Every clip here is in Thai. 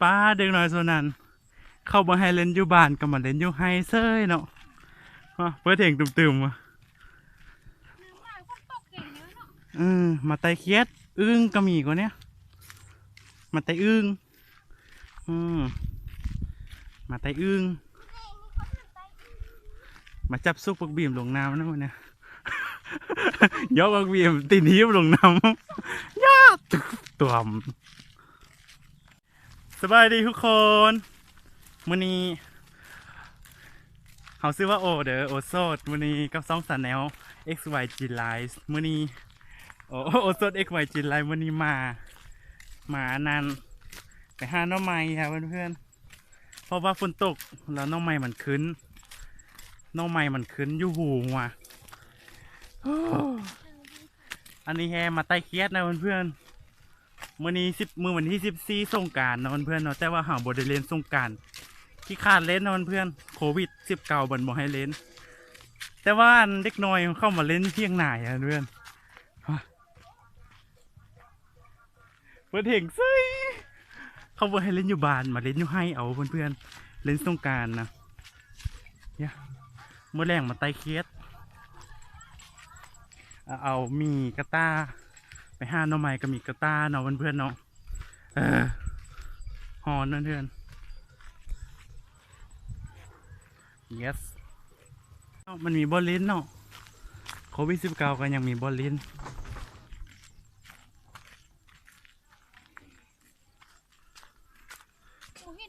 ป้าเด็กน้อยส่วนนั้น เข้ามาให้เล่นอยู่บ้านก็มาเล่นอยู่ไฮเซยเนาะอะเปิดเพลงตุ่มๆมว่าฝนตกเก่งเยอะเนาะอืมมาไตเคียดอึ้งก็มีกว่าเนี้ยมาไตอึ้งอืมมาไตอึ้งมาจับซุกปักบีมลงน้ำนะวันเนี้ยยกปักบีมตีนี้ลงน้ำยากตัวม สบายดีทุกคนมื้อนี้เขาซื้อว่าโอเด้อโอโซดมื้อนี้กับซองสันแนว x y g line มื้อนี้โอโอโซด x y g line มื้อนี้มามานันไปหาน้องใหม่ครับเพื่อนๆเพราะว่าฝนตกแล้วน้องใหม่มันขึ้นน้องใหม่มันขึ้นอยู่หูว่ะอันนี้แฮมาไต้เครียดนะเพื่อนๆ มื่อนี้สิบมือวันที่สิบสี่สงการนะเพื่อนๆเนาะแต่ว่าหาบได้เล่นสงการที่ขาดเล่นนะเพื่อนโควิดสิบเก้าบันบอกให้เล่น แต่ว่าเด็กน้อยเข้ามาเล่นเพียงหน่ายอะเพื่อนเปิดเพลงซิเขาบอกให้เล่นอยู่บ้านมาเล่นอยู่ให้เอาเพื่อนๆเล่นสงการนะเนี่ยเมื่อแรงมาไตเครียดเอามีกระต้า ไปห้าหน่อไม้ก็มีกระต้าเนาะเพื่อนๆเนาะเออฮอนเพื่อนๆ yes เอ้ามันมีบอลลินเนาะโควิดสิบเก้าก็ยังมีบอลลินเ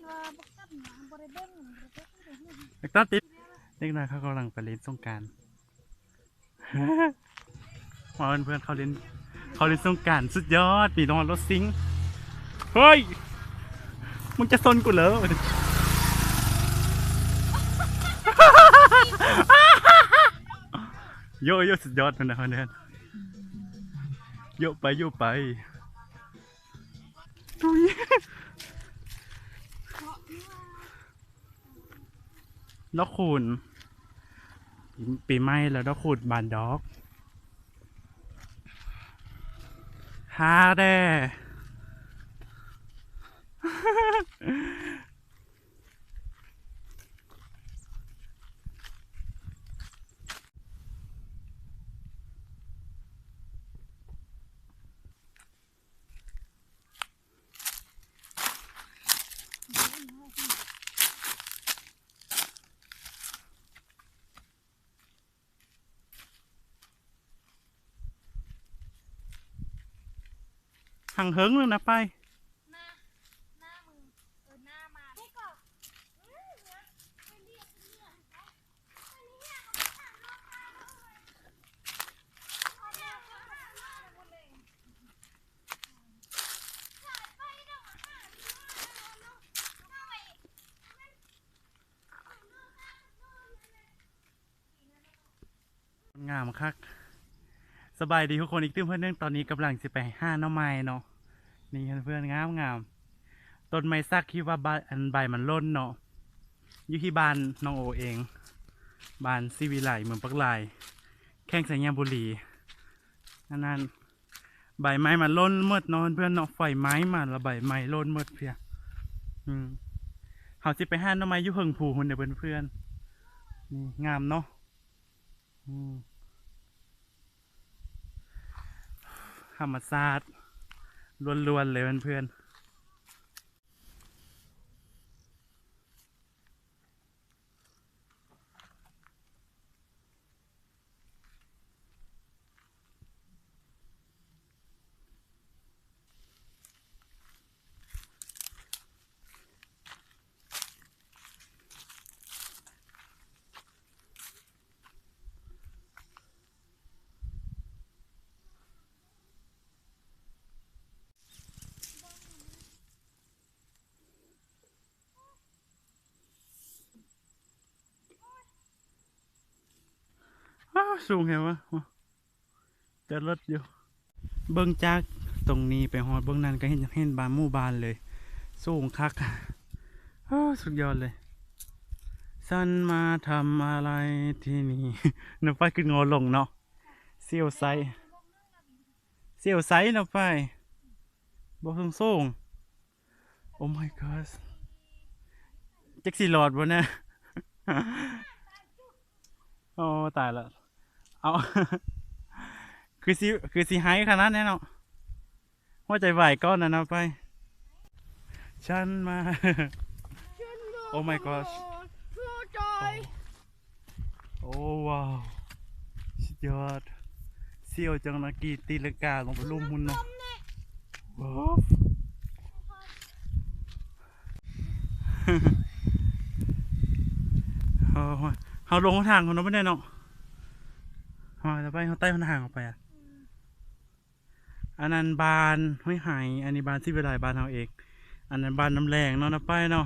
นาบักตัด็กตาติดเด็กน้อยเขากำลังไปเล่นสงกรารมาเพื่อนเขาเล่น เขาเล่นสงการสุดยอดปีนอนรถซิงเฮ้ย มึงจะซนกูเหรอโยโย่สุดยอดมันนะเพื่อนโยไปโยไปตุยนกขุนปีใหม่แล้วนกขุนบานดอก ฮาเด่ หังเหิงเลยนะไป หน้าหน้ามึงเออหน้ามาให้ก่อน งามคัก สบายดีทุกคนอีกตื้มเพื่อนเนื่องตอนนี้กำลังจะไปห้าหน้อไม้เนาะนี่เพื่อนๆงามงามต้นไม้ซักคิดว่าใบอันใบมันล่นเนาะอยู่ที่บ้านน้องโอเองบ้านซีวิไลเมืองปักไลายแข้งสัญญาบุรีนั่นนั่นใบไม้มันล่นหมดเนาะเพื่อนเนาะไฟไม้มาแล้วใบไม้ล่นหมดเพียอืมเขาจะไปห้าหน้อไม้ยู่เพิงผูหุ่นเด้อเพื่อนๆนี่งามเนาะอืม ธรรมศาสตร์ล้วนๆเลยเพื่อนๆ สูงเหรอวะจะลดอยู่ เบิ้องจากตรงนี้ไปฮอดเบิ้องนั้นก็เห็นเห็นบานมู่บ้านเลย สูงคักอ้สุดยอดเลยสันมาทำอะไรที่นี่น้ำไฟขึ้นงอลงเนาะเสียวไซเสียวไซน้ำไฟบ่สูงสูงโอ้ my god จักสีหลอดบ่เนี่ย โอ้ ตายแล้ว เอา คือสิคือสิไฮขนาดนี้เนาะหัวใจไหวก้อนนะนะไป ฉันมาโอ้ my gosh ชื่อจอยโอ้ว้าวสุดยอดเซี่ยวจังนะกีตีลกาของพลุ่มหุ่นเนาะว้าวเอาเอาลงทางคนนั้นไม่ได้เนาะ เอาจะไปเขาใต้คนทางออกไปอะอันนั้นบานห้อยหายอันนี้บานที่เวลาบานเราเองอันนั้นบานน้ำแรงเนาะนะไปเนาะ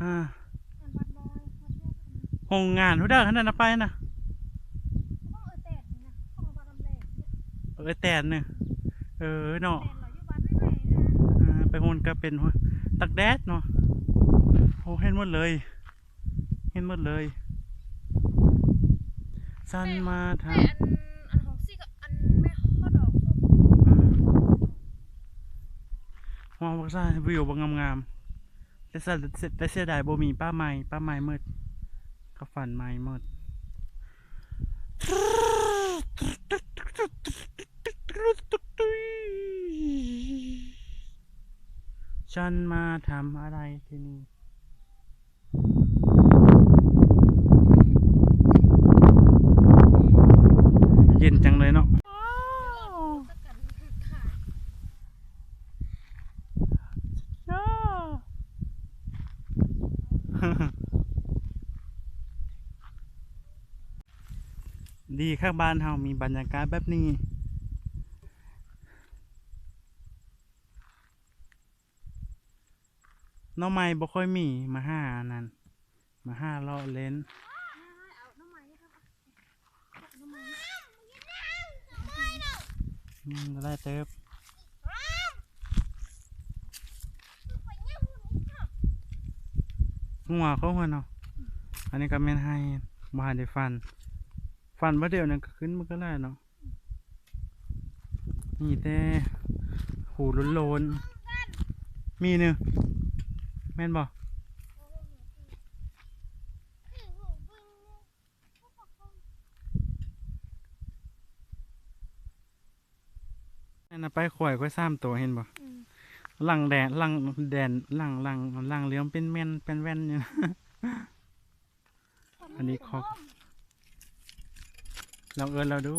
ฮ่าอันบัดน้อยเขาเรียกอันโรงงานทุกด้าขนาดนั้นไปนะเออแตดนี่นะเนี่ยเออเนาะอ่าไม่ไหนนะอ่าไปโฮนก็เป็นตักแดดเนาะโอ้เห็นหมดเลย เห็นหมดเลย สันมาทางอันของซี่กับอันแม่ข้อดอกส้มมองว่าซาวิวบงงามๆแต่สะแต่เสียดายโบมีป้าไม้ป้าไม้มืดก็ฝันไม้มืดฉันมาทำอะไรที่นี่เย็นจังเลยเนาะ สักกันขาย ย่า ดีข้างบ้านเฮามีบรรยากาศแบบนี้ น้องไม้บ่ค่อยมีมาห้าอันนั้นมาห้าเลาะเล่นเอาน้ำมันนี่ครับน้ำมันอืมก็ได้เติบ หัวเขาหัวเนาะอันนี้ก็แม่นให้บาได้ฟัน ฟันว่าเดียวนั้นก็ขึ้นมันก็ได้เนาะนี่แต่หูล้นโลนๆมีหนึ่งแม่นบ่นั่นะไปข่อยก็ซ้ำตัวเห็นบ่ ลังแดนหลังแดนหลังหลังหลังเลี้ยงเป็นแม่นเป็นแว่นอยู่นะอันนี้คอกลองเอินเราดู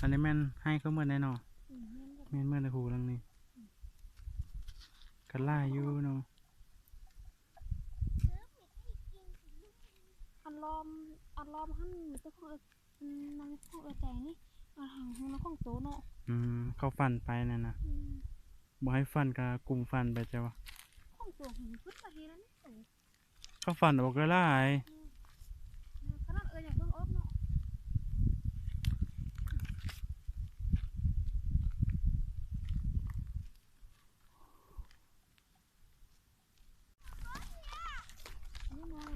อันนี้แม่นให้เขาเมื่อแน่นอนอืมแม่นแบบแม่นเมื่อในหูหลังนี้กันล่าอยู่เนาะอันล้อมอันล้อมหั่นมีแต่ของเอออันนางของเออแต่นี่อันหางของนางของโตเนาะอืมเขาฟันไปนั่นนะอืม บ่ให้ฟันกับกลุ่มฟันไปจ้ะวะของตัวหินขึ้นมาทีแล้วนี่โอ้เขาฟันออกก็ไล่ขนาดเอออย่างเพิ่งออกเนาะนี่มอง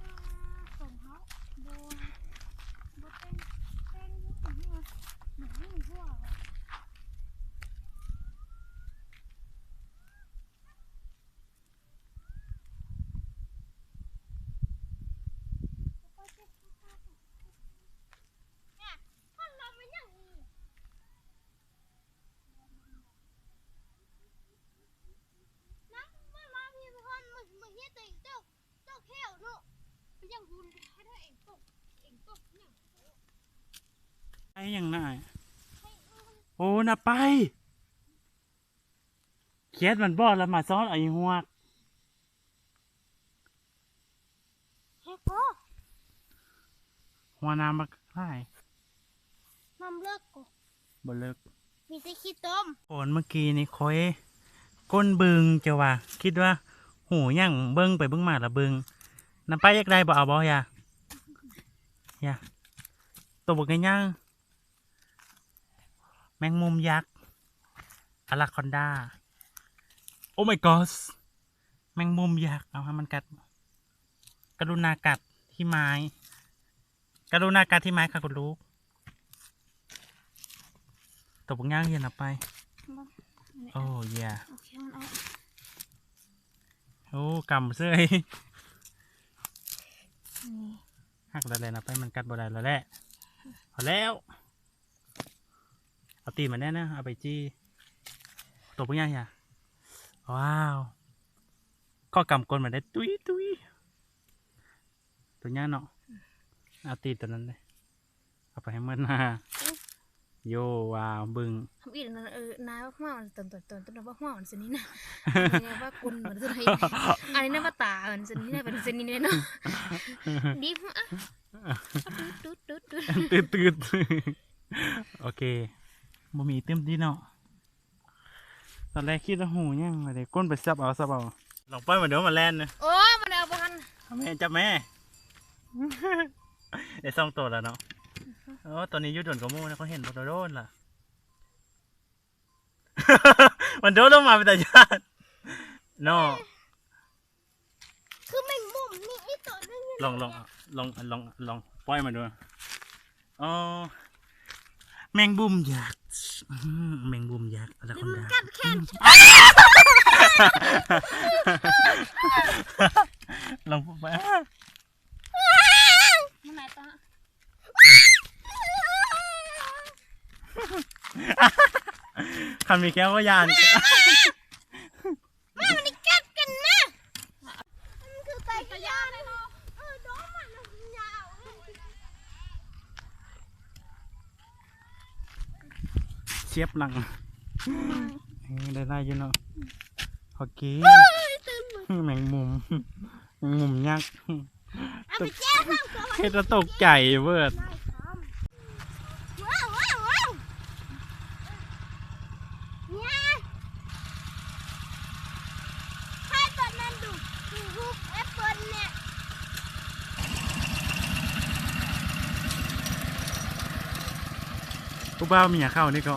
อ่าส่งเขาโบโบเต้นเต้นอยุ่งหัวหนังยุ่งหัวเลย เนี่ยคนเราเป็นอย่างนี้นะเมื่อมาพี่เป็นคนมึงมึงเฮียตัวเองเจ้าเจ้าแค่วเนาะเป็นอย่างคุณให้ได้เองตกเองตกเนี่ย ไอ้ยังน่าโอ้น่ะไปเคียดมันบอดแล้วมาซ้อนไอ้หัวกเฮ้พ่อหัวน้ำมาไล่น้ำเลิกกูบ่เลิกมีแต่ขี้ต้มโอนเมื่อกี้นี่คอยก้นบึงจะว่า คิดว่า หูย่างเบิ้งไปเบิ้งมาละเบิ้งน้ำไปอยากได้บ่เอาบ่ยาอย่าตัวบกย่าง แมงมุมยักษ์อลาคอนดา โอ้ my god แมงมุมยักษ์เอาให้มันกัด กรุณากัดที่ไม้ กรุณากัดที่ไม้ค่ะคุณลูกตบง่างเย็นเอาไปบ่โอ้ยาโอเคมันออกโอ้กำเสื้อนี่หักได้เลยนะไปมันกัดบ่ได้แล้วแหละพอแล้ว เอาตีนมาแน่นะเอาไปจี้ตบง่ายๆอะว้าวก็กำกลมาได้ตุ้ยตุ้ยตัวเนี้ยเนาะเอาตีนตัวนั้นเลยเอาไปให้เมื่อหน้าโยว้าวบึงทำอีกนะเออนายว่าหัวมันตนตนตนตนว่าหัวมันสนี้นะอันนี้ว่ากุนเหมือนสนี้อันนี้นะว่าตาเหมือนสนี้นะเป็นสนี้เนี่ยเนาะดีมอะตุ๊ดตุ๊ดตุ๊ดตืดตืดโอเค บ่มีเต็มที่เนาะตอนแรกคิดว่าหูยังไงเดี๋ยวก้นไปซับเอาซับเอาลองปล่อยมาเดี๋ยวมาแล่นนะโอ้มันเอาพันเอาแม่จับแม่ได้ซ่องตัวแล้วเนาะโอ้ตอนนี้อยุดโดนกระมูนะเขาเห็นโดนโดนล่ะ มันโดนลงมาเป็นตาญาติเนาะคือแมงมุมนี่ไอตัวนึงลองลองลองลองลองปล่อยมาดูอ๋อ แมงบุมยักษ์อื้อหือแมงบุมยักษ์อะไรคนดา กัดแขนลองไปมันไหนตาคันมีแก้วก็ยานมันนี่กัดกันนะมันคือไตกระยาเลยเนาะเออน้องมันยาว เชียบหลังเออได้ได้อยินเนาะโอเคตื่นมือแมงมุมแมงมุมยักษ์เอาไปแจ้งข้างตัวเฮ็ดแล้วตกใจเวิร์ดว้าวว้าวว้าวเนี่ยให้ตอนนั้นดูดูรูปแอปเปิลเนี่ยผู้บ่าวเมียเข้านี่ก็